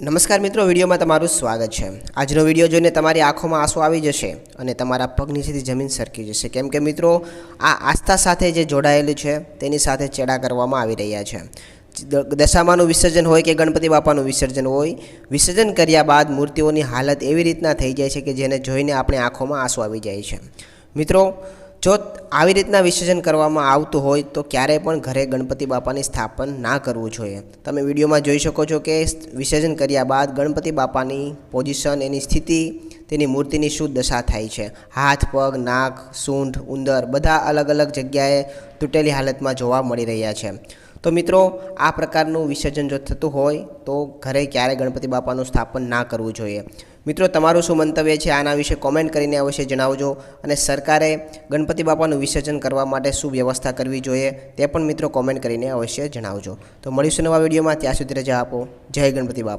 નમસ્કાર મિત્રો, વિડીયોમાં તમારું સ્વાગત છે. આજનો વીડિયો જોઈને તમારી આંખોમાં આંસુ આવી જશે અને તમારા પગની સીધી જમીન સરકી જશે. કેમ કે મિત્રો, આ આસ્થા સાથે જે જોડાયેલું છે, તેની સાથે ચેડા કરવામાં આવી રહ્યા છે. દશામાનું વિસર્જન હોય કે ગણપતિ બાપાનું વિસર્જન હોય, વિસર્જન કર્યા બાદ મૂર્તિઓની હાલત એવી રીતના થઈ જાય છે કે જેને જોઈને આપણે આંખોમાં આંસુ આવી જાય છે. મિત્રો જો આવી રીતના વિસર્જન કરવામાં આવતું હોય તો ક્યારેય પણ ઘરે ગણપતિ બાપાની સ્થાપન ના કરવું જોઈએ. તમે વિડીયોમાં જોઈ શકો છો કે વિસર્જન કર્યા બાદ ગણપતિ બાપાની પોઝિશન, એની સ્થિતિ, તેની મૂર્તિની શું દશા થાય છે. હાથ, પગ, નાક, સૂંઢ, ઉંદર બધા અલગ અલગ જગ્યાએ તૂટેલી હાલતમાં જોવા મળી રહ્યા છે. તો મિત્રો, આ પ્રકારનું વિસર્જન જો થતું હોય, તો ઘરે ક્યારે ગણપતિ બાપાનું સ્થાપન ના કરવું જોઈએ. મિત્રો, તમારું શું મંતવ્ય છે આના વિશે કોમેન્ટ કરીને અવશ્ય જણાવજો અને સરકારે ગણપતિ બાપાનું વિસર્જન કરવા માટે શું વ્યવસ્થા કરવી જોઈએ તે પણ મિત્રો કોમેન્ટ કરીને અવશ્ય જણાવજો. તો મળીશું નવા વિડીયોમાં. ત્યાં સુધી રજા આપો. જય ગણપતિ બાપા.